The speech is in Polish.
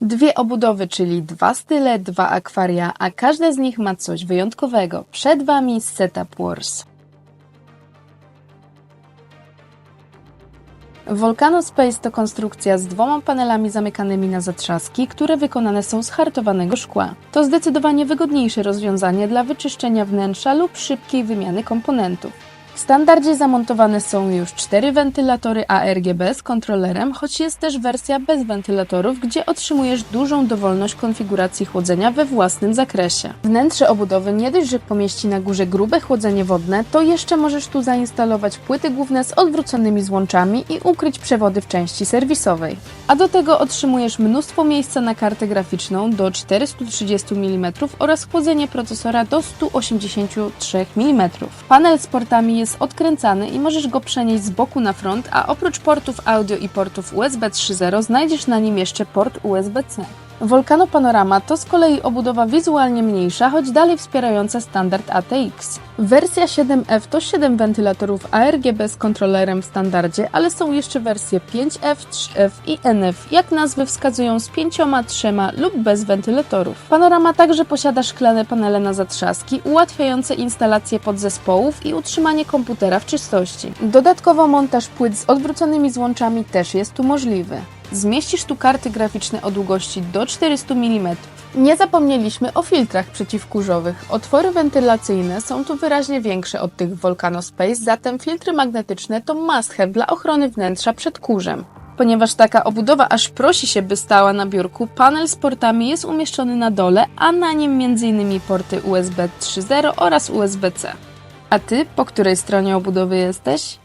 Dwie obudowy, czyli dwa style, dwa akwaria, a każda z nich ma coś wyjątkowego. Przed Wami Setup Wars. Volcano Space to konstrukcja z dwoma panelami zamykanymi na zatrzaski, które wykonane są z hartowanego szkła. To zdecydowanie wygodniejsze rozwiązanie dla wyczyszczenia wnętrza lub szybkiej wymiany komponentów. W standardzie zamontowane są już cztery wentylatory ARGB z kontrolerem, choć jest też wersja bez wentylatorów, gdzie otrzymujesz dużą dowolność konfiguracji chłodzenia we własnym zakresie. Wnętrze obudowy nie dość, że pomieści na górze grube chłodzenie wodne, to jeszcze możesz tu zainstalować płyty główne z odwróconymi złączami i ukryć przewody w części serwisowej. A do tego otrzymujesz mnóstwo miejsca na kartę graficzną do 430 mm oraz chłodzenie procesora do 183 mm. Panel z portami jest odkręcany i możesz go przenieść z boku na front, a oprócz portów audio i portów USB 3.0 znajdziesz na nim jeszcze port USB-C. Volcano Panorama to z kolei obudowa wizualnie mniejsza, choć dalej wspierająca standard ATX. Wersja 7F to 7 wentylatorów ARGB z kontrolerem w standardzie, ale są jeszcze wersje 5F, 3F i NF, jak nazwy wskazują z pięcioma, trzema lub bez wentylatorów. Panorama także posiada szklane panele na zatrzaski, ułatwiające instalację podzespołów i utrzymanie komputera w czystości. Dodatkowo montaż płyt z odwróconymi złączami też jest tu możliwy. Zmieścisz tu karty graficzne o długości do 400 mm. Nie zapomnieliśmy o filtrach przeciwkurzowych. Otwory wentylacyjne są tu wyraźnie większe od tych w Volcano Space, zatem filtry magnetyczne to must have dla ochrony wnętrza przed kurzem. Ponieważ taka obudowa aż prosi się, by stała na biurku, panel z portami jest umieszczony na dole, a na nim m.in. porty USB 3.0 oraz USB-C. A ty po której stronie obudowy jesteś?